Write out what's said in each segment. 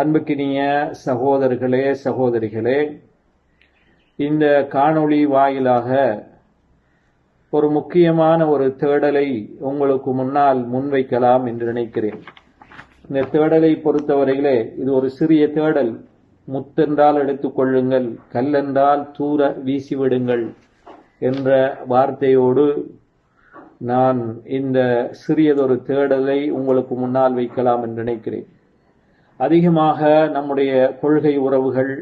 அன்புக்கினிய சகோதரர்களே சகோதரிகளே இந்த காணொளி வாயிலாக ஒரு முக்கியமான ஒரு தேடலை உங்களுக்கு முன்னால் முன்வைக்கலாம் என்று நினைக்கிறேன். இந்த தேடலை பொறுத்தவரையிலே இது ஒரு சிறிய தேடல். முத்தென்றால் எடுத்துக்கொள்ளுங்கள் கல்லென்றால் தூர வீசிவிடுங்கள் என்ற வார்த்தையோடு நான் இந்த சிறியதொரு தேடலை உங்களுக்கு முன்னால் வைக்கலாம் என்று நினைக்கிறேன். அதிகமாக நம்முடைய கொள்கை உறவுகள்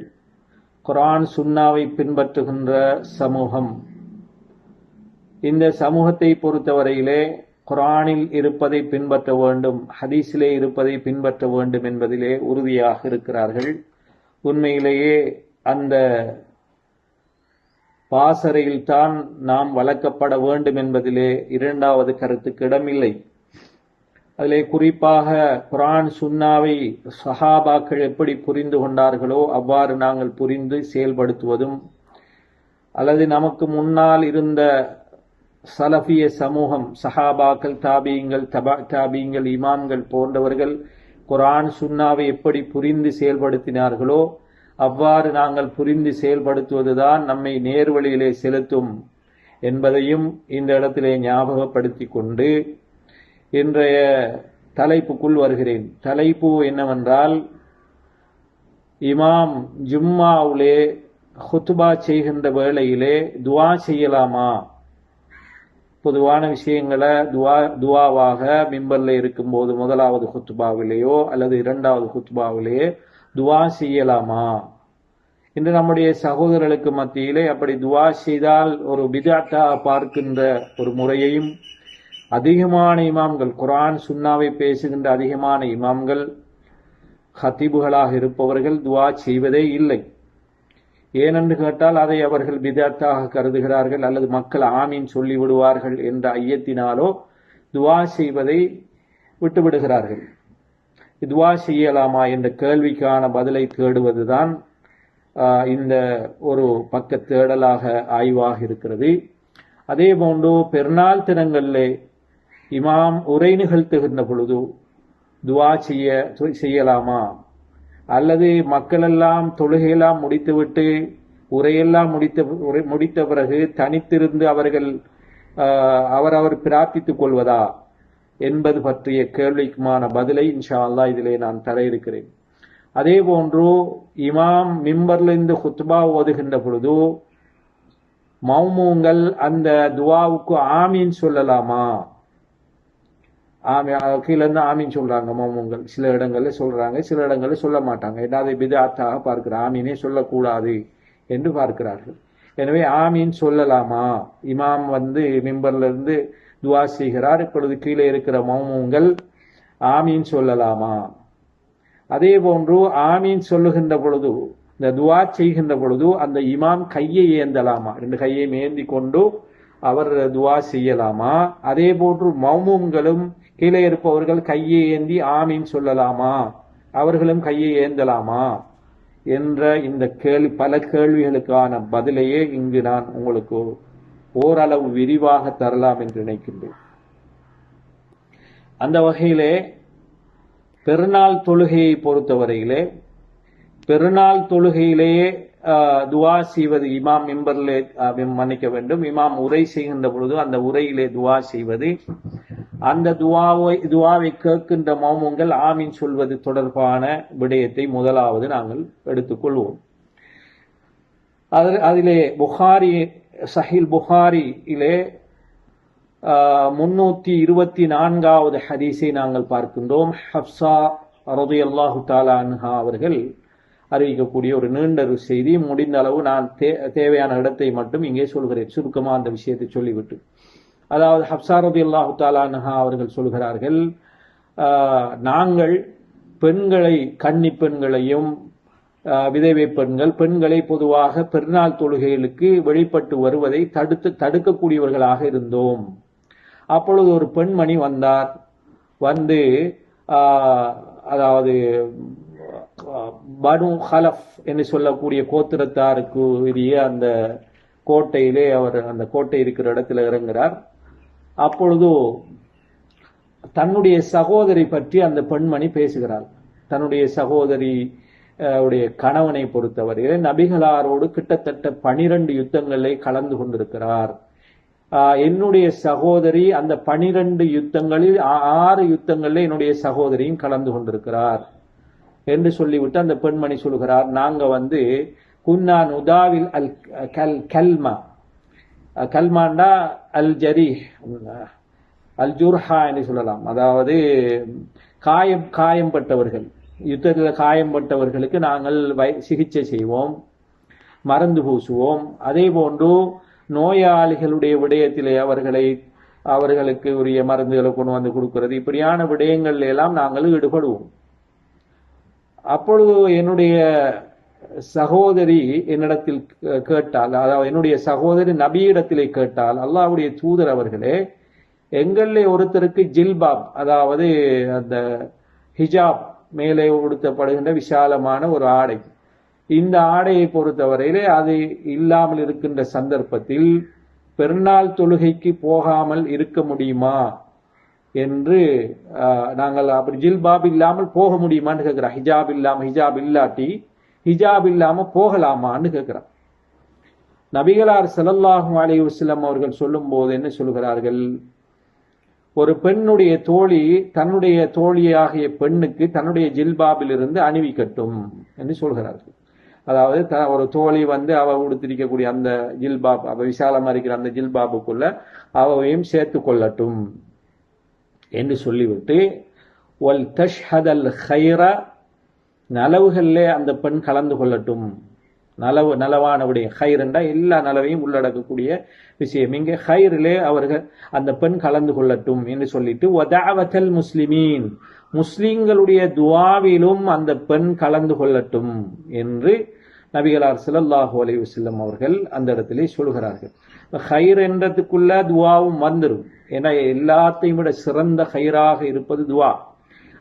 குரான் சுன்னாவை பின்பற்றுகின்ற சமூகம். இந்த சமூகத்தை பொறுத்தவரையிலே குரானில் இருப்பதை பின்பற்ற வேண்டும் ஹதீஸிலே இருப்பதை பின்பற்ற வேண்டும் என்பதிலே உறுதியாக இருக்கிறார்கள். உண்மையிலேயே அந்த பாசறையில்தான் நாம் வளர்க்கப்பட வேண்டும் என்பதிலே இரண்டாவது கருத்துக்கு இடமில்லை. அதிலே குறிப்பாக குரான் சுன்னாவை சஹாபாக்கள் எப்படி புரிந்து கொண்டார்களோ அவ்வாறு நாங்கள் புரிந்து செயல்படுத்துவதும் அல்லது நமக்கு முன்னால் இருந்த சலஃபிய சமூகம் சஹாபாக்கள் தாபியங்கள் தபா தாபியங்கள் இமாம்கள் போன்றவர்கள் குரான் சுன்னாவை எப்படி புரிந்து செயல்படுத்தினார்களோ அவ்வாறு நாங்கள் புரிந்து செயல்படுத்துவதுதான் நம்மை நேர்வழியிலே செலுத்தும் என்பதையும் இந்த இடத்திலே ஞாபகப்படுத்தி கொண்டு இன்றைய தலைப்புக்குள் வருகிறேன். தலைப்பு என்னவென்றால் இமாம் ஜும்மாவுலே ஹுத்துபா செய்கின்ற வேளையிலே துவா செய்யலாமா? பொதுவான விஷயங்களை துவா துவாவாக மிம்பர்ல இருக்கும்போது முதலாவது ஹுத்துபாவிலேயோ அல்லது இரண்டாவது ஹுத்துபாவிலேயே துவா செய்யலாமா? இன்று நம்முடைய சகோதரர்களுக்கு மத்தியிலே அப்படி துவா செய்தால் ஒரு பிதாட்டா பார்க்கின்ற ஒரு முறையையும் அதிகமான இமாம்கள் குரான் சுன்னாவை பேசுகின்ற அதிகமான இமாம்கள் ஹத்தீபுகளாக இருப்பவர்கள் துவா செய்வதே இல்லை. ஏனென்று கேட்டால் அதை அவர்கள் விதத்தாக கருதுகிறார்கள் அல்லது மக்கள் ஆமீன் சொல்லி விடுவார்கள் என்ற ஐயத்தினாலோ துவா செய்வதை விட்டுவிடுகிறார்கள். துவா செய்யலாமா என்ற கேள்விக்கான பதிலை தேடுவதுதான் இந்த ஒரு பக்க தேடலாக ஆய்வாக இருக்கிறது. அதே போன்று பெருநாள் தினங்களிலே இமாம் உரை நிகழ்த்துகின்ற பொழுது துவா செய்ய செய்யலாமா? அல்லது மக்களெல்லாம் தொழுகையெல்லாம் முடித்துவிட்டு உரையெல்லாம் முடித்த உரை முடித்த பிறகு தனித்திருந்து அவர்கள் அவரவர் பிரார்த்தித்துக் கொள்வதா? என்பது பற்றிய கேள்விக்குமான பதிலை இன்ஷா அல்லா இதிலே நான் தர இருக்கிறேன். அதே போன்று இமாம் மிம்பர்ல இருந்து ஹுத்பா ஓதுகின்ற பொழுது மௌமூங்கள் அந்த துவாவுக்கு ஆமீன் சொல்லலாமா? ஆமி கீழேருந்து ஆமீன் சொல்றாங்க மௌமூங்கள் சில இடங்கள்ல சொல்றாங்க சில இடங்கள்ல சொல்ல மாட்டாங்க. ஏதாவது பிதாத்தாக பார்க்கிற ஆமீனே சொல்லக்கூடாது என்று பார்க்கிறார்கள். எனவே ஆமீன் சொல்லலாமா? இமாம் வந்து மிம்பர்ல இருந்து துவா செய்கிறார். இப்பொழுது கீழே இருக்கிற மௌமங்கள் ஆமீன் சொல்லலாமா? அதே போன்று ஆமீன் சொல்லுகின்ற பொழுது இந்த துவா செய்கின்ற பொழுது அந்த இமாம் கையை ஏந்தலாமா? ரெண்டு கையை ஏந்தி கொண்டு அவர் துவா செய்யலாமா? அதே போன்று மௌமும்களும் கீழே இருப்பவர்கள் கையை ஏந்தி ஆமீன் சொல்லலாமா? அவர்களும் கையை ஏந்தலாமா? என்ற இந்த கேள்வி பல கேள்விகளுக்கான பதிலையே இங்கு நான் உங்களுக்கு ஓரளவு விரிவாக தரலாம் என்று நினைக்கின்றேன். அந்த வகையிலே பெருநாள் தொழுகையை பொறுத்தவரையிலே பெருநாள் தொழுகையிலேயே துவா செய்வது இமாம் மிம்பர்லே மன்னிக்க வேண்டும். இமாம் உரை செய்கின்ற பொழுது அந்த உரையிலே துவா செய்வது. அந்த துவாவை துவாவை கேட்கின்ற மௌமங்கள் ஆமீன் சொல்வது தொடர்பான விடயத்தை முதலாவது நாங்கள் எடுத்துக்கொள்வோம். அதிலே புகாரி சஹில் புகாரியிலே முன்னூத்தி இருபத்தி நான்காவது ஹதீஸை நாங்கள் பார்க்கின்றோம். ஹப்சா ரதி அல்லாஹு தாலான்ஹா அவர்கள் அறிவிக்கக்கூடிய ஒரு நீண்ட ஒரு செய்தி. முடிந்த அளவு நான் தேவையான இடத்தை மட்டும் இங்கே சொல்கிறேன். சுருக்கமாக அந்த விஷயத்தை சொல்லிவிட்டு. அதாவது ஹப்சாரதி அல்லாஹு தாலான்ஹா அவர்கள் சொல்கிறார்கள் நாங்கள் பெண்களை கன்னி பெண்களையும் விதவை பெண்கள் பெண்களை பொதுவாக பெருநாள் தொழுகைகளுக்கு வெளிப்பட்டு வருவதை தடுத்து தடுக்கக்கூடியவர்களாக இருந்தோம். அப்பொழுது ஒரு பெண்மணி வந்தார். வந்து அதாவது பனு ஹலஃப் என்று சொல்லக்கூடிய கோத்திரத்தாருக்கு உரிய அந்த கோட்டையிலே அவர் அந்த கோட்டை இருக்கிற இடத்துல இறங்குறார். அப்பொழுது தன்னுடைய சகோதரி பற்றி அந்த பெண்மணி பேசுகிறாள். தன்னுடைய சகோதரி உடைய கணவனை பொறுத்தவரையிலே நபிகளாரோடு கிட்டத்தட்ட பனிரெண்டு யுத்தங்களை கலந்து கொண்டிருக்கிறார். என்னுடைய சகோதரி அந்த பனிரெண்டு யுத்தங்களில் ஆறு யுத்தங்களில் என்னுடைய சகோதரியும் கலந்து கொண்டிருக்கிறார். என்று சொல்லிவிட்டு அந்த பெண்மணி சொல்கிறார் நாங்க வந்து குன்னான் உதாவில் அல் கல் கல்மா. கல்மாண்டா அல் ஜரி அல் ஜுர்ஹா என்று சொல்லலாம். அதாவது காயம் காயம்பட்டவர்கள் யுத்தத்தில் காயம்பட்டவர்களுக்கு நாங்கள் வை சிகிச்சை செய்வோம் மருந்து பூசுவோம். அதே போன்று நோயாளிகளுடைய விடயத்திலே அவர்களை அவர்களுக்கு உரிய மருந்துகளை கொண்டு வந்து கொடுக்கிறது. இப்படியான விடயங்கள்ல எல்லாம் நாங்கள் ஈடுபடுவோம். அப்பொழுது என்னுடைய சகோதரி என்னிடத்தில் கேட்டால் அதாவது என்னுடைய சகோதரி நபியிடத்திலே கேட்டால் அல்லாவுடைய தூதர் அவர்களே எங்களிலே ஒருத்தருக்கு ஜில்பாப் அதாவது அந்த ஹிஜாப் மேலே உடுத்தப்படுகின்ற விசாலமான ஒரு ஆடை. இந்த ஆடையை பொறுத்தவரையிலே அது இல்லாமல் இருக்கின்ற சந்தர்ப்பத்தில் பெருநாள் தொழுகைக்கு போகாமல் இருக்க முடியுமா? என்று நாங்கள் அப்படி ஜில்பாப் இல்லாமல் போக முடியுமான்னு கேட்கிறான் ஹிஜாப் இல்லாம ஹிஜாப் இல்லாட்டி ஹிஜாப் இல்லாம போகலாமான்னு கேட்கிறான் நபிகளார் ஸல்லல்லாஹு அலி வஸ்லம் அவர்கள் சொல்லும் போது என்ன சொல்கிறார்கள்? ஒரு பெண்ணுடைய தோழி தன்னுடைய தோழியாகிய பெண்ணுக்கு தன்னுடைய ஜில்பாபிலிருந்து அணிவிக்கட்டும் என்று சொல்கிறார்கள். அதாவது த- ஒரு தோழி வந்து அவ உடுத்திருக்கக்கூடிய அந்த ஜில்பாப் அவ விசாலமா இருக்கிற அந்த ஜில்பாபுக்குள்ள அவையும் சேர்த்து கொள்ளட்டும். என்று சொல்லிவிட்டு ஒல் தஷ்ஹதல் ஹைரா நலவுகளிலே அந்த பெண் கலந்து கொள்ளட்டும். நலவு நலவானவுடைய ஹைரண்டா எல்லா நலவையும் உள்ளடக்கக்கூடிய விஷயம். இங்கே ஹைரிலே அவர்கள் அந்த பெண் கலந்து கொள்ளட்டும் என்று சொல்லிட்டு ஒதாவதல் முஸ்லிமீன் முஸ்லிம்களுடைய துவாவிலும் அந்த பெண் கலந்து கொள்ளட்டும் என்று நபிகளார் சிலல்லாஹு அலைவு செல்லும் அவர்கள் அந்த இடத்திலே சொல்கிறார்கள். ஹைர் என்றதுக்குள்ள துவாவும் வந்துடும் ஏன்னா எல்லாத்தையும் விட சிறந்த ஹைராக இருப்பது துவா.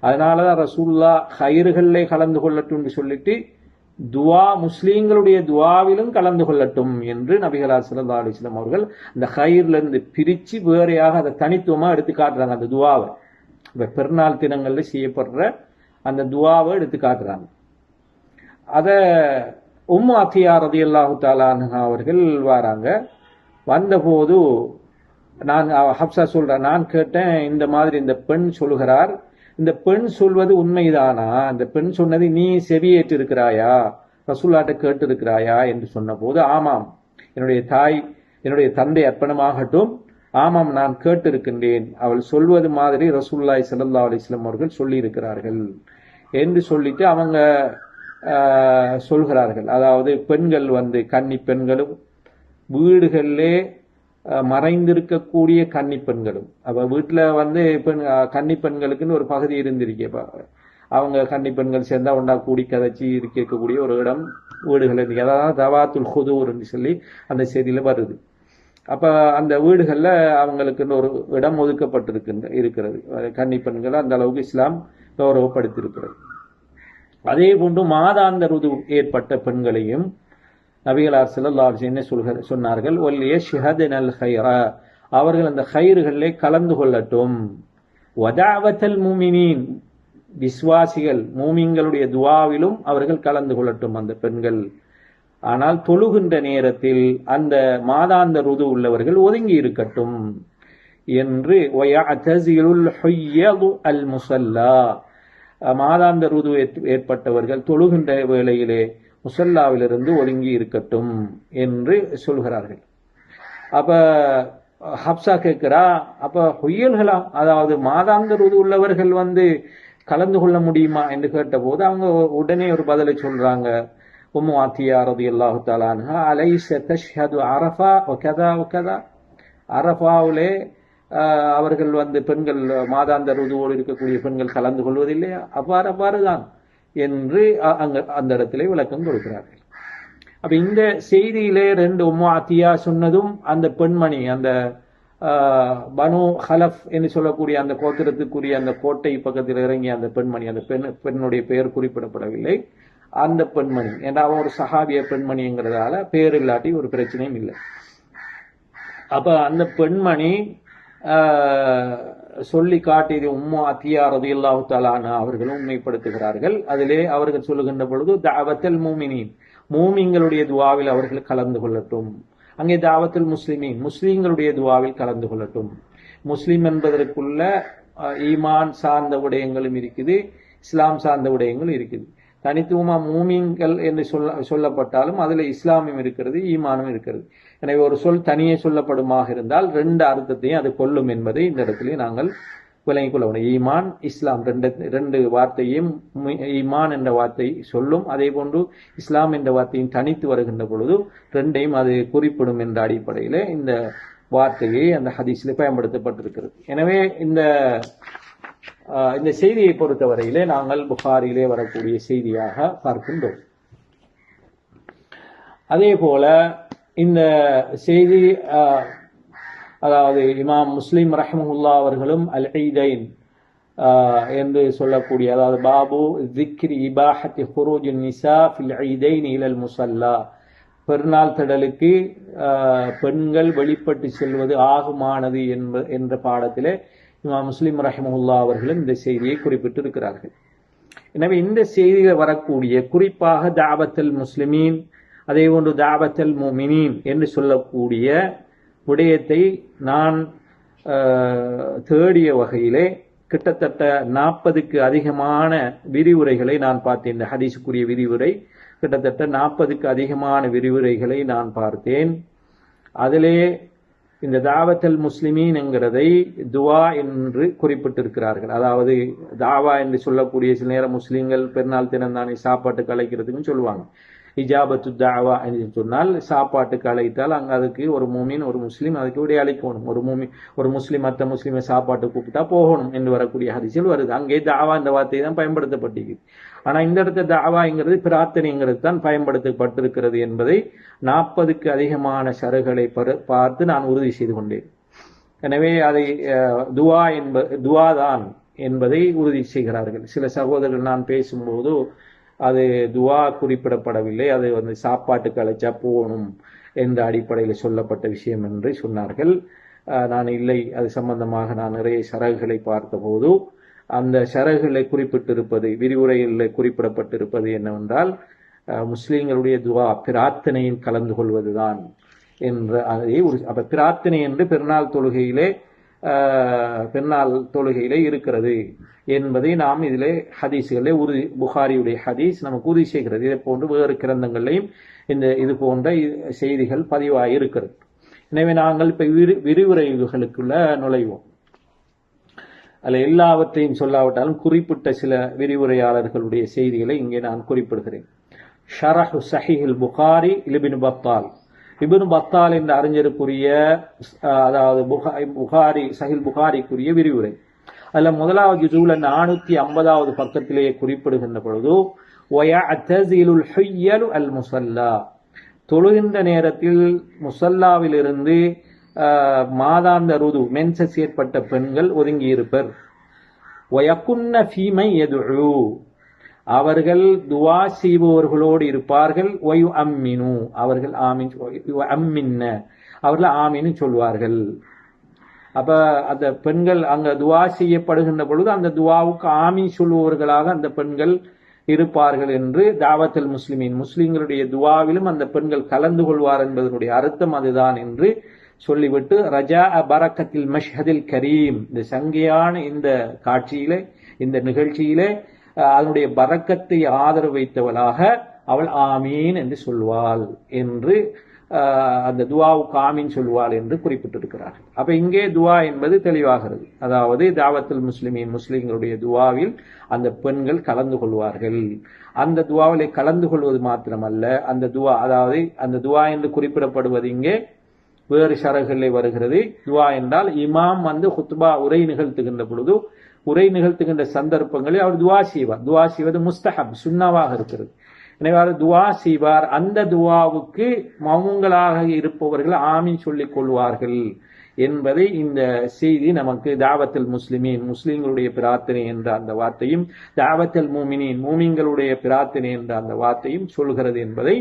அதனாலதான் ரசூல்லா ஹைறுகளிலே கலந்து கொள்ளட்டும்னு சொல்லிட்டு துவா முஸ்லீம்களுடைய துவாவிலும் கலந்து கொள்ளட்டும் என்று நபிகளார் ஸல்லல்லாஹு அலைஹி அவர்கள் அந்த ஹைர்ல இருந்து பிரிச்சு வேறையாக அதை தனித்துவமா எடுத்து காட்டுறாங்க அந்த துவாவை. இப்போ பெருநாள் தினங்களில் செய்யப்படுற அந்த துவாவை எடுத்து காட்டுறாங்க. அதை உம்மு அத்தியா ரதியல்லாஹு தாலான்ஹா அவர்கள் வராங்க. வந்தபோது நான் ஹப்சா சொல்றேன் நான் கேட்டேன் இந்த மாதிரி இந்த பெண் சொல்கிறார் இந்த பெண் சொல்வது உண்மைதானா? இந்த பெண் சொன்னது நீ செவியேற்று இருக்கிறாயா ரசூல்லாட்ட கேட்டு இருக்கிறாயா என்று சொன்னபோது ஆமாம் என்னுடைய தாய் என்னுடைய தந்தை அர்ப்பணமாகட்டும் ஆமாம் நான் கேட்டிருக்கின்றேன். அவள் சொல்வது மாதிரி ரசூல்லாய் சல்லா அலைஹி அவர்கள் சொல்லியிருக்கிறார்கள். என்று சொல்லிட்டு அவங்க சொல்கிறார்கள். அதாவது பெண்கள் வந்து கன்னி பெண்களும் வீடுகளிலே மறைந்திருக்கக்கூடிய கன்னி பெண்களும். அப்போ வீட்டில் வந்து பெண் கன்னி பெண்களுக்குன்னு ஒரு பகுதி இருந்திருக்கு அவங்க கன்னி பெண்கள் சேர்ந்தா ஒன்றா கூடி கதைச்சி இருக்கக்கூடிய ஒரு இடம் வீடுகள் இருக்கு. அதாவது தவாத்துல் ஹுதூர்னு சொல்லி அந்த செய்தியில் வருது. அப்போ அந்த வீடுகளில் அவங்களுக்குன்னு ஒரு இடம் ஒதுக்கப்பட்டிருக்கின்ற இருக்கிறது. கன்னி பெண்களை அந்த அளவுக்கு இஸ்லாம் கௌரவப்படுத்தியிருக்கிறது. அதே போன்று மாதாந்த ருது ஏற்பட்ட பெண்களையும் நபிகளார் ஸல்லல்லாஹு என்ன சொல்கிற சொன்னார்கள் ஒல்லிய யஷ்ஹதுனல் ஹைரா அவர்கள் அந்த ஹைறுகளிலே கலந்து கொள்ளட்டும். வதாவத்தல் மூமினின். விஸ்வாசிகள் மூமிங்களுடைய துவாவிலும் அவர்கள் கலந்து கொள்ளட்டும் அந்த பெண்கள். ஆனால் தொழுகின்ற நேரத்தில் அந்த மாதாந்த ருது உள்ளவர்கள் ஒதுங்கி இருக்கட்டும். என்று அல் முசல்லா மாதாந்த ருது ஏற்பட்டவர்கள் தொழுகின்ற வேளையிலே முசல்லாவிலிருந்து ஒதுங்கி இருக்கட்டும் என்று சொல்கிறார்கள். அப்ப ஹப்சா கேட்கிறா அப்ப ஹொய்யல்களா அதாவது மாதாந்த ருது உள்ளவர்கள் வந்து கலந்து கொள்ள முடியுமா என்று கேட்டபோது அவங்க உடனே ஒரு பதிலை சொல்றாங்க. உம்மு ஆத்தியா ரதியல்லாஹு அலை அலைஸ தஷ்ஹது அரஃபா வகதா வகதா அரஃபாவிலே அவர்கள் வந்து பெண்கள் மாதாந்த ருதுவோடு இருக்கக்கூடிய பெண்கள் கலந்து கொள்வதில்லையா? அவ்வாறு அவ்வாறு தான் என்று அ- அங்க அந்த இடத்திலே விளக்கம் கொடுக்கிறார்கள். அப்ப இந்த செய்தியிலே ரெண்டு உமாத்தியா சொன்னதும் அந்த பெண்மணி அந்த ஆஹ், பனு ஹலஃப் என்று சொல்லக்கூடிய அந்த கோத்திரத்துக்குரிய அந்த கோட்டை பக்கத்தில் இறங்கிய அந்த பெண்மணி அந்த பெண் பெண்ணுடைய பெயர் குறிப்பிடப்படவில்லை. அந்த பெண்மணி ஏன்னா அவன் ஒரு சஹாபிய பெண்மணிங்கிறதால பெயர் இல்லாட்டி ஒரு பிரச்சனையும் இல்லை. அப்ப அந்த பெண்மணி ஆஹ், சொல்லி காட்டியது உம்மா அத்தியா ரதியல்லாஹு தலான அவர்களும் உண்மைப்படுத்துகிறார்கள். அதிலே அவர்கள் சொல்லுகின்ற பொழுது தாவத்தல் மூமினின். மூமிங்களுடைய துவாவில் அவர்கள் கலந்து கொள்ளட்டும். அங்கே தாவத்தில் முஸ்லிமின் முஸ்லீம்களுடைய துவாவில் கலந்து கொள்ளட்டும். முஸ்லீம் என்பதற்குள்ள ஈமான் சார்ந்த விடயங்களும் இருக்குது இஸ்லாம் சார்ந்த விடயங்களும் இருக்குது. தனித்துவமா மூமிங்கள் என்று சொல்ல சொல்லப்பட்டாலும் அதுல இஸ்லாமியம் இருக்கிறது ஈமானும் இருக்கிறது. எனவே ஒரு சொல் தனியே சொல்லப்படுமாக இருந்தால் ரெண்டு அர்த்தத்தையும் அது கொள்ளும் என்பதை இந்த இடத்துல நாங்கள் விளங்கிக் கொள்ள வேண்டும். ஈமான் இஸ்லாம் ரெண்டு ரெண்டு வார்த்தையும் ஈமான் என்ற வார்த்தை சொல்லும். அதே போன்று இஸ்லாம் என்ற வார்த்தையும் தனித்து வருகின்ற பொழுது ரெண்டையும் அது குறிப்பிடும் என்ற அடிப்படையில் இந்த வார்த்தையை அந்த ஹதீஸில் பயன்படுத்தப்பட்டிருக்கிறது. எனவே இந்த இந்த செய்தியை பொறுத்தவரையிலே நாங்கள் புகாரிலே வரக்கூடிய செய்தியாக பார்க்கின்றோம். அதே போல இந்த செய்தி ஆஹ், அதாவது இமாம் முஸ்லீம் ரஹமுல்லா அவர்களும் அல் ஈதைன் ஆஹ், என்று சொல்லக்கூடிய அதாவது பாபு திக்ரி இபாஹத்தி ஹுரூஜ் நிசா ஃபில் ஈதைன் இலல் முசல்லா. பெருநாள் திடலுக்கு ஆஹ், பெண்கள் வெளிப்பட்டு செல்வது ஆகுமானது என்ப என்ற பாடத்திலே இமாம் முஸ்லிம் ரஹ்மஹுல்லா அவர்களும் இந்த செய்தியை குறிப்பிட்டிருக்கிறார்கள். எனவே இந்த செய்தியில் வரக்கூடிய குறிப்பாக தாவத்தல் முஸ்லிமீன் அதே போன்று தாபத்தல் முமினீன் என்று சொல்லக்கூடிய விடயத்தை நான் தேடிய வகையிலே கிட்டத்தட்ட நாற்பதுக்கு அதிகமான விரிவுரைகளை நான் பார்த்தேன். இந்த ஹதீஸுக்குரிய விரிவுரை கிட்டத்தட்ட நாற்பதுக்கு அதிகமான விரிவுரைகளை நான் பார்த்தேன். அதிலே இந்த தாவத்தல் முஸ்லிமீன்ங்கிறதை துவா என்று குறிப்பிட்டிருக்கிறார்கள். அதாவது தாவா என்று சொல்லக்கூடிய சில நேரம் முஸ்லீம்கள் பெருநாள் தினந்தானே சாப்பாட்டுக்கு அழைக்கிறதுக்குன்னு சொல்லுவாங்க. இஜாபத்து தாவா என்று சொன்னால் சாப்பாட்டுக்கு அழைத்தால் அங்க அதுக்கு ஒரு மூமின் ஒரு முஸ்லீம் அதுக்கு விடைய அழைக்கணும் ஒரு மூமி ஒரு முஸ்லீம் மற்ற முஸ்லீமை சாப்பாட்டு கூப்பிட்டா போகணும் என்று வரக்கூடிய ஹரிசில் வருது. அங்கே தாவா இந்த வார்த்தை தான் பயன்படுத்தப்பட்டிருக்கு. ஆனா இந்த இடத்த தாவாங்கிறது பிரார்த்தனைங்கிறது தான் பயன்படுத்தப்பட்டிருக்கிறது என்பதை நாற்பதுக்கு அதிகமான சருகளை பார்த்து நான் உறுதி செய்து கொண்டேன். எனவே அதை அஹ், துவா என்ப துவா தான் என்பதை உறுதி செய்கிறார்கள். சில சகோதரர்கள் நான் பேசும்போது அது துவா குறிப்பிடப்படவில்லை. அது வந்து சாப்பாட்டுக்கு அழைச்சா போகணும் என்ற அடிப்படையில் சொல்லப்பட்ட விஷயம் என்று சொன்னார்கள். நான் இல்லை. அது சம்பந்தமாக நான் நிறைய சரகுகளை பார்த்தபோது அந்த சரகுகளை குறிப்பிட்டிருப்பது விரிவுரையில் குறிப்பிடப்பட்டிருப்பது என்னவென்றால் முஸ்லீம்களுடைய துவா பிரார்த்தனையில் கலந்து கொள்வதுதான் என்ற அதை ஒரு அப்ப பிரார்த்தனை என்று பெருநாள் தொழுகையிலே பெருநாள் தொழுகையிலே இருக்கிறது என்பதை நாம் இதிலே ஹதீஸ்களே உறுதி புகாரியுடைய ஹதீஸ் நமக்கு உறுதி செய்கிறது. இதை போன்று வேறு கிரந்தங்களையும் இந்த இது போன்ற செய்திகள் பதிவாக இருக்கிறது எனவே நாங்கள் இப்ப விரி விரிவுரைகளுக்குள்ள நுழைவோம். அதில் எல்லாவற்றையும் சொல்லாவிட்டாலும் குறிப்பிட்ட சில விரிவுரையாளர்களுடைய செய்திகளை இங்கே நான் குறிப்பிடுகிறேன். ஷரஹு சஹிஹில் புகாரி இலிபின் பத்தால். இபின் பத்தால் என்ற அறிஞருக்குரிய அதாவது புகாரி சஹில் புகாரிக்குரிய விரிவுரை. அதில் முதலாவது ஜூல நானூற்றி ஐம்பதாவது பக்கத்திலேயே குறிப்பிடுகின்ற பொழுது ஒயஅத்தஸிலுல் அல் முசல்லா தொழுகின்ற நேரத்தில் முசல்லாவிலிருந்து மாதாந்த ருது மென்சஸ் ஏற்பட்ட பெண்கள் ஒதுங்கியிருப்பர். வயக்குன்ன ஃபீமை எதுழு. அவர்கள் துவா செய்பவர்களோடு இருப்பார்கள். ஒய் அம்மினு. அவர்கள் ஆமின் அம்மின்ன. அவர்கள் ஆமின்னு சொல்வார்கள். அப்ப அந்த பெண்கள் அங்க துவா செய்யப்படுகின்ற பொழுது அந்த துவாவுக்கு ஆமி சொல்லுபவர்களாக அந்த பெண்கள் இருப்பார்கள் என்று தாவத்தல் முஸ்லிமின். முஸ்லிம்களுடைய துவாவிலும் அந்த பெண்கள் கலந்து கொள்வார் என்பதனுடைய அர்த்தம் அதுதான் என்று சொல்லிவிட்டு ரஜா பரக்கத்தில் மஷ்ஹதில் கரீம். இந்த சங்கையான இந்த காட்சியிலே இந்த நிகழ்ச்சியிலே அதனுடைய பரக்கத்தை ஆதரவு வைத்தவளாக அவள் ஆமீன் என்று சொல்வாள் என்று அந்த துவாவுக்கு ஆமீன் சொல்வாள் என்று குறிப்பிட்டிருக்கிறார்கள். அப்ப இங்கே துவா என்பது தெளிவாகிறது. அதாவது தாவத்துல் முஸ்லிமின் முஸ்லிம்களுடைய துவாவில் அந்த பெண்கள் கலந்து கொள்வார்கள். அந்த துவாவிலே கலந்து கொள்வது மாத்திரமல்ல. அந்த துவா அதாவது அந்த துவா என்று குறிப்பிடப்படுவது இங்கே வேறு சரகுகளில் வருகிறது. துவா என்றால் இமாம் வந்து ஹுத்பா உரை நிகழ்த்துகின்ற பொழுது உரை நிகழ்த்துகின்ற சந்தர்ப்பங்களில் அவர் துவா செய்வார். துவா செய்வது முஸ்தஹப் சுண்ணாவாக இருக்கிறது. எனவே அவர் துவா செய்வார். அந்த துவாவுக்கு மௌங்களாக இருப்பவர்கள் ஆமீன் சொல்லிக் கொள்வார்கள். என்பதை இந்த செய்தி நமக்கு தாவத்தல் முஸ்லிமீன் முஸ்லிம்களுடைய பிரார்த்தனை என்ற அந்த வார்த்தையும் தாவத்தல் மூமினின் மூமின்களுடைய பிரார்த்தனை என்ற அந்த வார்த்தையும் சொல்கிறது என்பதை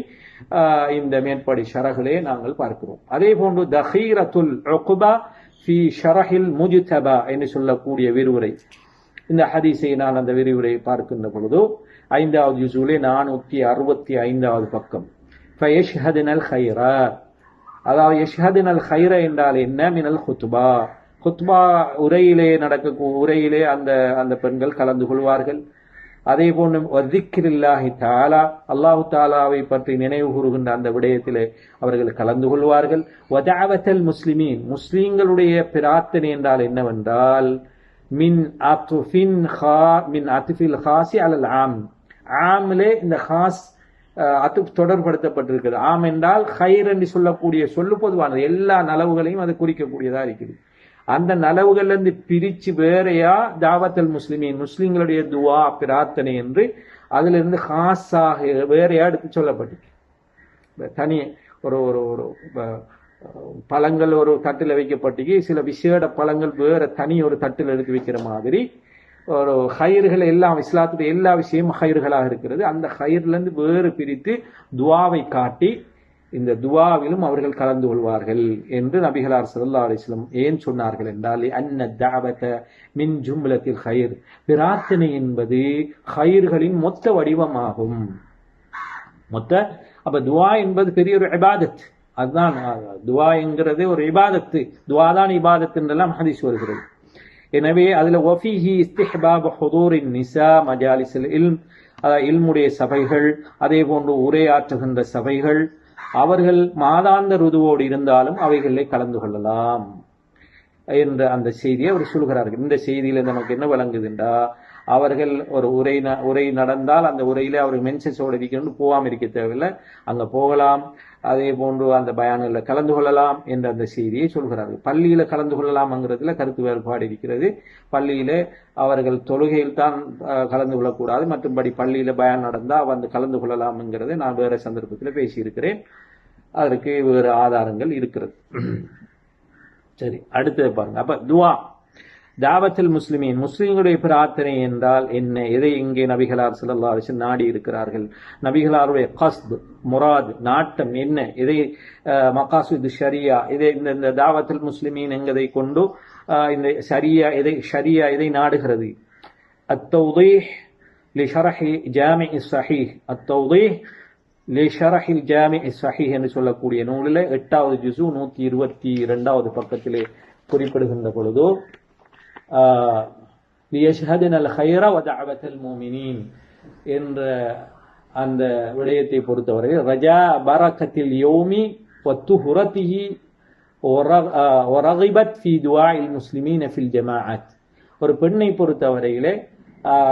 இந்த மேற்படி ஷரகளே நாங்கள் பார்க்கிறோம். அதே போன்று தஹீரத்துல் உக்பா ஃபி ஷரஹில் முஜிதபா என்று சொல்லக்கூடிய விரிவுரை. இந்த ஹதீஸை நான் அந்த விரிவுரையை பார்க்கின்ற பொழுது ஐந்தாவது யூசூலே நானூத்தி அறுபத்தி ஐந்தாவது பக்கம். ஃபயஷ்ஹதுனல் ஹைரா. அதாவது யஷ்ஹதுனல் ஹைர என்றால் என்ன? மினல் ஹுத்பா ஹுத்பா உரையிலே நடக்க உரையிலே அந்த அந்த பெண்கள் கலந்து கொள்வார்கள். அதே போன்று வதிக்கிரில்லாஹி தாலா அல்லாஹு தாலாவை பற்றி நினைவு கூறுகின்ற அந்த விடயத்திலே அவர்கள் கலந்து கொள்வார்கள். வதாவத்தல் முஸ்லிமீன். முஸ்லீம்களுடைய பிரார்த்தனை என்றால் என்னவென்றால் மின் அத்துஃபின் ஹா மின் அத்துஃபில் ஹாசி அலல் ஆம். ஆமிலே இந்த ஹாஸ் அது தொடர்படுத்தப்பட்டிருக்கிறது ஆம் என்றால் ஹைர் என்று சொல்லக்கூடிய சொல்லு பொதுவானது. எல்லா நலவுகளையும் அது குறிக்கக்கூடியதா இருக்குது. அந்த நலவுகள்ல இருந்து பிரிச்சு வேறையா தாவத்தல் முஸ்லிமின் முஸ்லிம்களுடைய துவா பிரார்த்தனை என்று அதுல இருந்து ஹாஸாக வேறையா எடுத்து சொல்லப்பட்டு தனி ஒரு ஒரு ஒரு பழங்கள் ஒரு தட்டில் வைக்கப்பட்டு சில விசேட பழங்கள் வேற தனி ஒரு தட்டில் எடுத்து வைக்கிற மாதிரி ஒரு ஹயிர்கள் எல்லாம் இஸ்லாத்துடைய எல்லா விஷயமும் ஹயிர்களாக இருக்கிறது. அந்த ஹயிர்லேருந்து வேறு பிரித்து துவாவை காட்டி இந்த துவாவிலும் அவர்கள் கலந்து கொள்வார்கள் என்று நபிகளார் சல்லா அலிஸ்லம் ஏன் சொன்னார்கள் என்றால் அன்ன தாவத மின் ஜும்லத்தில் ஹயிர் பிரார்த்தனை என்பது ஹயிர்களின் மொத்த வடிவமாகும். மொத்த அப்ப துவா என்பது பெரிய ஒரு இபாதத். அதுதான் துவா என்கிறது ஒரு இபாதத்து. துவா தான் இபாதத் என்றெல்லாம் ஹதீஸ் வருகிறது. எனவே அதுல ஒஃபிஹி இஸ்திஹபாப் ஹுதூரின் நிசா மஜாலிசில் இல்ம் இல்முடைய சபைகள் அதே போன்று உரையாற்றுகின்ற சபைகள் அவர்கள் மாதாந்த ருதுவோடு இருந்தாலும் அவைகளிலே கலந்து கொள்ளலாம். என்ற அந்த செய்தியை அவர் சொல்கிறார்கள். இந்த செய்தியில நமக்கு என்ன விளங்குதுண்டா? அவர்கள் ஒரு உரை உரை நடந்தால் அந்த உரையில அவர் மென்சஸோடு இருக்கணும்னு போகாம இருக்க தேவையில்லை. அங்க போகலாம். அதே போன்று அந்த பயான்களில் கலந்து கொள்ளலாம் என்ற அந்த செய்தியை சொல்கிறார்கள். பள்ளியில கலந்து கொள்ளலாம்ங்கிறதுல கருத்து வேறுபாடு இருக்கிறது. பள்ளியில அவர்கள் தொழுகையில் தான் கலந்து கொள்ளக்கூடாது. மற்றும்படி பள்ளியில பயான் நடந்தா வந்து கலந்து கொள்ளலாம்ங்கிறதை நான் வேற சந்தர்ப்பத்தில் பேசியிருக்கிறேன். அதற்கு வேறு ஆதாரங்கள் இருக்கிறது. சரி அடுத்தது பாருங்க. அப்ப துவா. தாவத்தில் முஸ்லிமின் முஸ்லிம்களுடைய பிரார்த்தனை என்றால் என்ன எதை இங்கே நபிகளார் சல்லா அலிசன் நாடி இருக்கிறார்கள் நபிகளாருடைய கஸ்ப் முராத் நாட்டம் என்ன எதை மகாசுத் ஷரியா இதை இந்த இந்த தாவத்தில் முஸ்லிமின் எங்கதை கொண்டு இந்த ஷரியா எதை ஷரியா எதை நாடுகிறது அத்தௌதீஹ் لشرح جامع الصحيح التوضيح لشرح الجامع الصحيح என்று சொல்லக்கூடிய நூலில் எட்டாவது ஜுசு நூத்தி இருபத்தி இரண்டாவது பக்கத்திலே குறிப்பிடுகின்ற பொழுது லியஷ்ஹதினல் ஹைர வதஅவத்தல் மூமினீன் என்ற அந்த விடயத்தை பொறுத்தவரை ரஜா பரக்கத்தில் யோமி வத்துஹுரத்திஹி ஒரகிபத் ஃபி துவா இல் முஸ்லிமீன் ஃபில் ஜமாஅத். ஒரு பெண்ணை பொறுத்தவரையிலே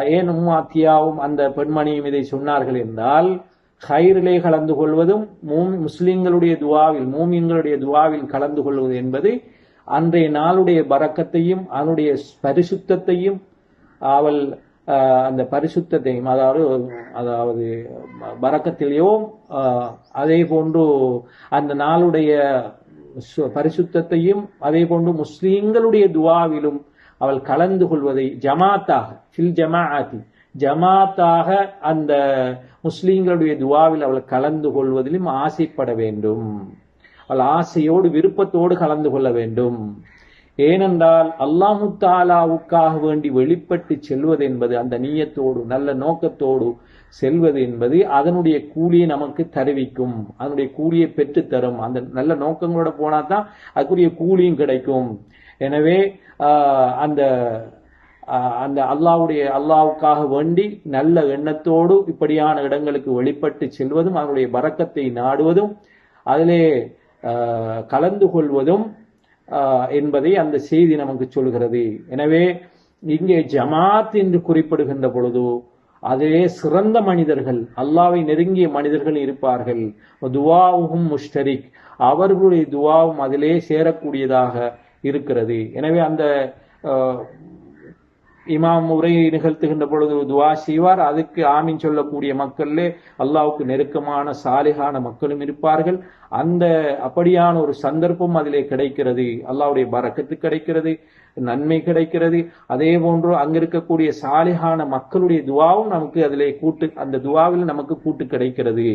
ஏன் உம்மாத்தியாவும் அந்த பெண்மணியும் இதை சொன்னார்கள் என்றால் ஹைரிலே கலந்து கொள்வதும் முஸ்லிம்களுடைய துவாவில் மூமியங்களுடைய துவாவில் கலந்து கொள்வது என்பது அன்றைய நாளுடைய பறக்கத்தையும் அதனுடைய பரிசுத்தத்தையும் அவள் அந்த பரிசுத்தத்தையும் அதாவது அதாவது பறக்கத்திலேயும் அதே போன்று அந்த நாளுடைய பரிசுத்தத்தையும் அதே போன்று முஸ்லீம்களுடைய துவாவிலும் அவள் கலந்து கொள்வதை ஜமாத்தாக ஃபில் ஜமாஅத்தி ஜமாத்தாக அந்த முஸ்லீம்களுடைய துவாவில் அவள் கலந்து கொள்வதிலும் ஆசைப்பட வேண்டும். அவள் ஆசையோடு விருப்பத்தோடு கலந்து கொள்ள வேண்டும். ஏனென்றால் அல்லாஹு தாலாவுக்காக வேண்டி வெளிப்பட்டு செல்வது என்பது அந்த நீயத்தோடு நல்ல நோக்கத்தோடு செல்வது என்பது அதனுடைய கூலியை நமக்கு தருவிக்கும். அதனுடைய கூலியை பெற்று தரும். அந்த நல்ல நோக்கங்களோட போனா தான் அதுக்குரிய கூலியும் கிடைக்கும். எனவே அந்த அந்த அல்லாவுடைய அல்லாவுக்காக வேண்டி நல்ல எண்ணத்தோடு இப்படியான இடங்களுக்கு வெளிப்பட்டு செல்வதும் அதனுடைய பறக்கத்தை நாடுவதும் அதிலே கலந்து கொள்வதும் என்பதை அந்த செய்தி நமக்கு சொல்கிறது. எனவே இங்கே ஜமாத் என்று குறிப்பிடுகின்ற பொழுது அதிலே சிறந்த மனிதர்கள் அல்லாவை நெருங்கிய மனிதர்கள் இருப்பார்கள். துவாவும் முஷ்டரிக். அவர்களுடைய துவாவும் அதிலே சேரக்கூடியதாக இருக்கிறது. எனவே அந்த இமாம் உரை நிகழ்த்துகின்ற பொழுது துவா செய்வார். அதுக்கு ஆமீன் சொல்லக்கூடிய மக்கள்லே அல்லாவுக்கு நெருக்கமான சாலிகான மக்களும் இருப்பார்கள். அந்த அப்படியான ஒரு சந்தர்ப்பம் அதிலே கிடைக்கிறது. அல்லாவுடைய பறக்கத்து கிடைக்கிறது நன்மை கிடைக்கிறது. அதே போன்று அங்க இருக்கக்கூடிய சாலிகான மக்களுடைய துவாவும் நமக்கு அதிலே கூட்டு அந்த துவாவில் நமக்கு கூட்டு கிடைக்கிறது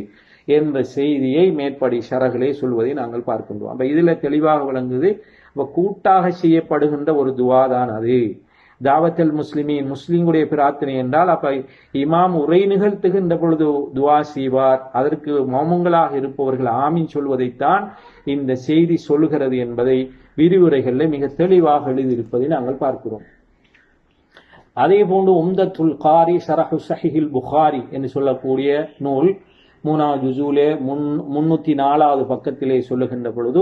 என்ற செய்தியை மேற்படி ஷரகளே சொல்வதை நாங்கள் பார்க்கின்றோம். அப்ப இதுல தெளிவாக விளங்குது அப்ப கூட்டாக செய்யப்படுகின்ற ஒரு துவா தான் அது. தாவத்தல் முஸ்லிமின் முஸ்லிம்களுடைய பிரார்த்தனை என்றால் அப்ப இமாம் உரை நிகழ்த்துகின்ற பொழுது துவா செய்வார். அதற்கு மௌமங்களாக இருப்பவர்கள் ஆமீன் சொல்வதைத்தான் இந்த செய்தி சொல்லுகிறது என்பதை விரிவுரைகளில் மிக தெளிவாக எழுதியிருப்பதை நாங்கள் பார்க்கிறோம். அதே போன்று உம்தத்துல் காரி சரஹு சஹிஹில் புகாரி என்று சொல்லக்கூடிய நூல் மூணாவது ஜூலே முன் முன்னூத்தி நாலாவது பக்கத்திலே சொல்லுகின்ற பொழுது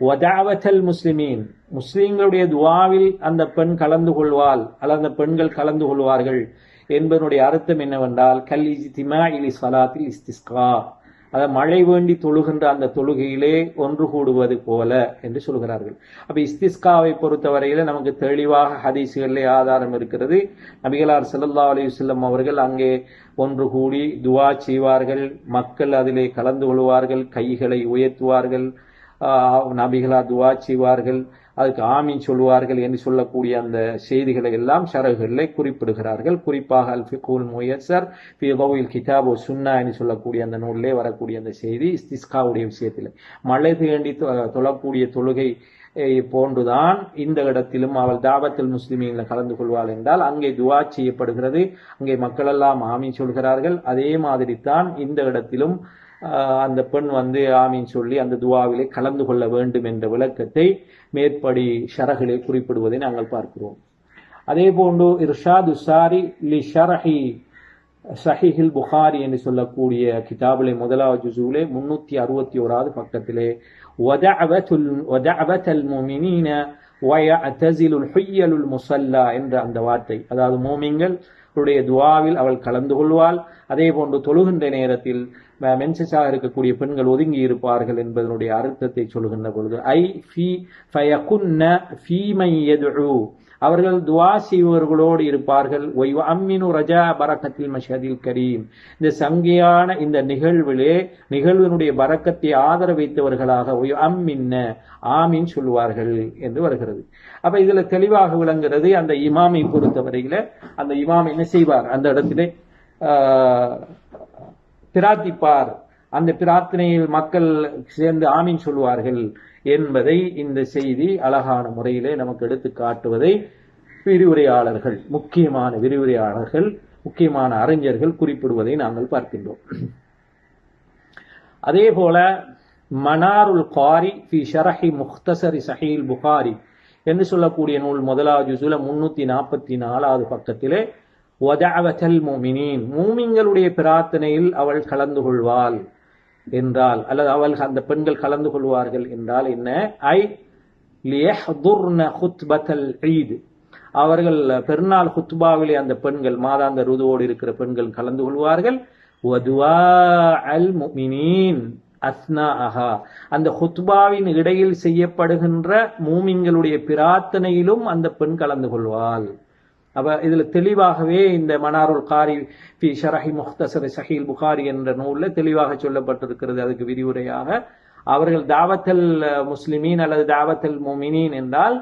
ஒதாவத்தல் முஸ்லிமீன். முஸ்லிம்களுடைய துவாவில் அந்த பெண் கலந்து கொள்வாள் அல்லது அந்த பெண்கள் கலந்து கொள்வார்கள் என்பதனுடைய அர்த்தம் என்னவென்றால் கல் இஜ்திமா இலி சலாத்தில் இஸ்திஸ்கா. அதை மழை வேண்டி தொழுகின்ற அந்த தொழுகையிலே ஒன்று கூடுவது போல என்று சொல்கிறார்கள். அப்ப இஸ்திஸ்காவை பொறுத்தவரையில நமக்கு தெளிவாக ஹதீசுகளிலே ஆதாரம் இருக்கிறது. நபிகளார் ஸல்லல்லாஹு அலைஹி அவர்கள் அங்கே ஒன்று கூடி துவா செய்வார்கள். மக்கள் அதிலே கலந்து கொள்வார்கள் கைகளை உயர்த்துவார்கள். நபிகளா துவா செய்வார்கள். அதுக்கு ஆமீன் சொல்வார்கள் என்று சொல்லக்கூடிய அந்த செய்திகளை எல்லாம் ஷரகுகளிலே குறிப்பிடுகிறார்கள். குறிப்பாக அல் ஃபிகுல் முயசர் ஃபி கிதாபோ சுன்னா என்று சொல்லக்கூடிய அந்த நூலிலே வரக்கூடிய அந்த செய்தி இஸ்திஸ்காவுடைய விஷயத்தில். மழை தேண்டி தொ- தொழக்கூடிய தொழுகை போன்றுதான் இந்த இடத்திலும் அவள் தாபத்தில் முஸ்லிமீன்ல கலந்து கொள்வாள் என்றால் அங்கே துவா செய்யப்படுகிறது. அங்கே மக்களெல்லாம் ஆமீன் சொல்கிறார்கள். அதே மாதிரி தான் இந்த இடத்திலும் அந்த பெண் வந்து ஆமீன் சொல்லி அந்த துவாவிலே கலந்து கொள்ள வேண்டும் என்ற விளக்கத்தை மேற்படி ஷரகிலே குறிப்பிடுவதை நாங்கள் பார்க்கிறோம். அதே போன்று இர்ஷாது சாரி லி ஷரஹி சஹிஹில் புகாரி என்று சொல்லக்கூடிய கிதாபிலே முதலாவது ஜுசூலே முன்னூத்தி அறுபத்தி ஓராவது பக்கத்திலே வதஅவத்துல் என்ற அந்த வார்த்தை. அதாவது மோமிங்கள் அவருடைய துவாவில் அவள் கலந்து கொள்வாள். அதே போன்று தொழுகின்ற நேரத்தில் மென்சஸாக இருக்கக்கூடிய பெண்கள் ஒதுங்கி இருப்பார்கள் என்பதனுடைய அர்த்தத்தை சொல்கின்ற பொழுது ஐ ஃபி ஃபயகுன்ன ஃபீமை அவர்கள் துவா செய்வர்களோடு இருப்பார்கள். ஒய் அம்மினு ரஜா பரக்கத்தில் மஷதில் கரீம். இந்த சங்கையான இந்த நிகழ்விலே நிகழ்வினுடைய பரக்கத்தை ஆதர வைத்தவர்களாக ஒய் அம்மின்ன ஆமீன் சொல்வார்கள் என்று வருகிறது. அப்ப இதுல தெளிவாக விளங்குகிறது அந்த இமாமை பொறுத்தவரையில அந்த இமாம் என்ன செய்வார்? அந்த இடத்திலே ஆஹ், பிரார்த்திப்பார். அந்த பிரார்த்தனையில் மக்கள் சேர்ந்து ஆமீன் சொல்வார்கள் என்பதை இந்த செய்தி அழகான முறையிலே நமக்கு எடுத்து காட்டுவதை விரிவுரையாளர்கள் முக்கியமான விரிவுரையாளர்கள் முக்கியமான அறிஞர்கள் குறிப்பிடுவதை நாங்கள் பார்க்கின்றோம். அதே போல மனாருல் காரி ஃபி ஷரஹி முக்தசரி சஹீல் புகாரி என்று சொல்லக்கூடிய நூல் முதலாவது ஜுசுல முன்னூத்தி நாற்பத்தி நாலாவது பக்கத்திலே ஒதாவத்தல் மோமினின் மூமிங்களுடைய பிரார்த்தனையில் அவள் கலந்து கொள்வாள் என்றால் அல்லது அவள் அந்த பெண்கள் கலந்து கொள்வார்கள் என்றால் என்ன? ஐ லியஹ்துர்ன ஈத். அவர்கள் பெருநாள் குத்பாவிலே அந்த பெண்கள் மாதாந்த ருதுவோடு இருக்கிற பெண்கள் கலந்து கொள்வார்கள். வதுவா அல் அஸ்னா அந்த குத்பாவின் இடையில் செய்யப்படுகின்ற மூமிங்களுடைய பிரார்த்தனையிலும் அந்த பெண் கலந்து கொள்வாள். அப்ப இதுல தெளிவாகவே இந்த மனாருல் காரி பி ஷரஹி முஹ்தசர் சஹீல் புகாரி என்ற நூலில் தெளிவாக சொல்லப்பட்டிருக்கிறது. அதுக்கு விரிவுரையாக அவர்கள் தாவத்தல் முஸ்லிமீன் அல்லது தாவத்தல் முமினீன் என்றால்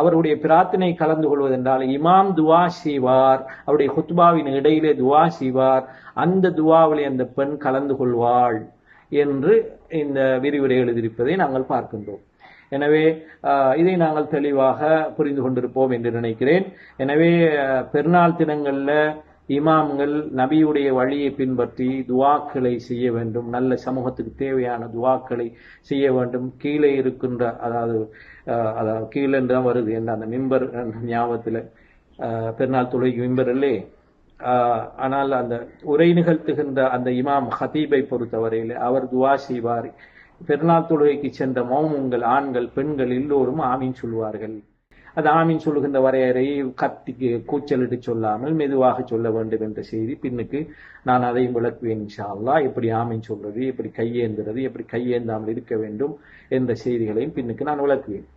அவருடைய பிரார்த்தனை கலந்து கொள்வதென்றால் இமாம் துவா செய்வார். அவருடைய ஹுத்பாவின் இடையிலே துவா செய்வார். அந்த துவாவிலே அந்த பெண் கலந்து கொள்வாள் என்று இந்த விரிவுரை எழுதியிருப்பதை நாங்கள் பார்க்கின்றோம். எனவே ஆஹ், இதை நாங்கள் தெளிவாக புரிந்து கொண்டிருப்போம் என்று நினைக்கிறேன். எனவே பெருநாள் தினங்கள்ல இமாம்கள் நபியுடைய வழியை பின்பற்றி துவாக்களை செய்ய வேண்டும். நல்ல சமூகத்துக்கு தேவையான துவாக்களை செய்ய வேண்டும். கீழே இருக்கின்ற அதாவது ஆஹ், அதாவது கீழே தான் வருது. என்ன அந்த மிம்பர் ஞாபகத்தில் பெருநாள் தொழுகை மிம்பர் இல்லே? ஆஹ், ஆனால் அந்த உரை நிகழ்த்துகின்ற அந்த இமாம் ஹதீபை பொறுத்தவரையில் அவர் துவா செய்வார். பெருநாள் தொழுகைக்கு சென்ற மௌமுங்கள் ஆண்கள் பெண்கள் எல்லோரும் ஆமீன் சொல்வார்கள் அது ஆமீன் சொல்லுகின்ற வரையறை கத்திக்கு கூச்சலிட்டு சொல்லாமல் மெதுவாக சொல்ல வேண்டும் என்ற செய்தி பின்னுக்கு நான் அதையும் விளக்குவேன் இன்ஷா எப்படி ஆமீன் சொல்றது எப்படி கையேந்துறது எப்படி கையேந்தாமல் இருக்க வேண்டும் என்ற செய்திகளையும் பின்னுக்கு நான் விளக்குவேன்.